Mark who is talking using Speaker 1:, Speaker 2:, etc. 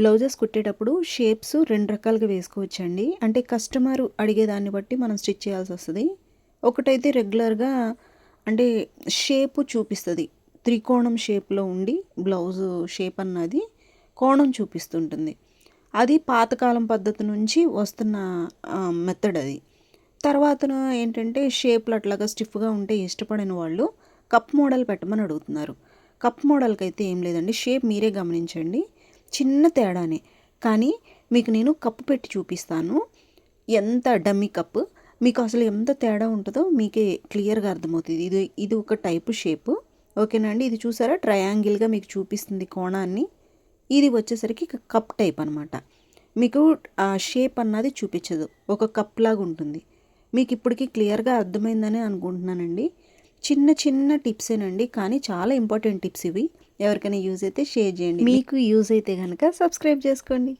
Speaker 1: Blouses కుట్టేటప్పుడు shapes రెండు రకాలుగా వేసుకోవచ్చండి. అంటే కస్టమర్ అడిగేదాన్ని బట్టి మనం స్టిచ్ చేయాల్సి వస్తుంది. ఒకటైతే రెగ్యులర్గా అంటే షేపు చూపిస్తుంది. త్రికోణం షేప్లో ఉండి బ్లౌజ్ షేప్ అన్నది కోణం చూపిస్తుంటుంది. అది పాతకాలం పద్ధతి నుంచి వస్తున్న మెథడ్ అది. తర్వాత ఏంటంటే షేప్లు అట్లాగా స్టిఫ్గా ఉంటే ఇష్టపడిన వాళ్ళు కప్ మోడల్ పెట్టమని అడుగుతున్నారు. కప్ మోడల్కి అయితే ఏం లేదండి. షేప్ మీరే గమనించండి. చిన్న తేడానే. కానీ మీకు నేను కప్పు పెట్టి చూపిస్తాను. ఎంత డమ్మీ కప్ మీకు అసలు ఎంత తేడా ఉంటుందో మీకే క్లియర్గా అర్థమవుతుంది. ఇది ఇది ఒక టైపు షేపు. ఓకేనండి ఇది చూసారా? ట్రయాంగిల్గా మీకు చూపిస్తుంది కోణాన్ని. ఇది వచ్చేసరికి కప్ టైప్ అనమాట మీకు ఆ షేప్ అన్నది చూపించదు. ఒక కప్ లాగా ఉంటుంది. మీకు ఇప్పటికి క్లియర్గా అర్థమైందని అనుకుంటున్నానండి. చిన్న చిన్న టిప్సేనండి కానీ చాలా ఇంపార్టెంట్ టిప్స్ ఇవి. ఎవరికైనా యూజ్ అయితే షేర్ చేయండి. మీకు యూజ్ అయితే కనుక సబ్స్క్రైబ్ చేసుకోండి.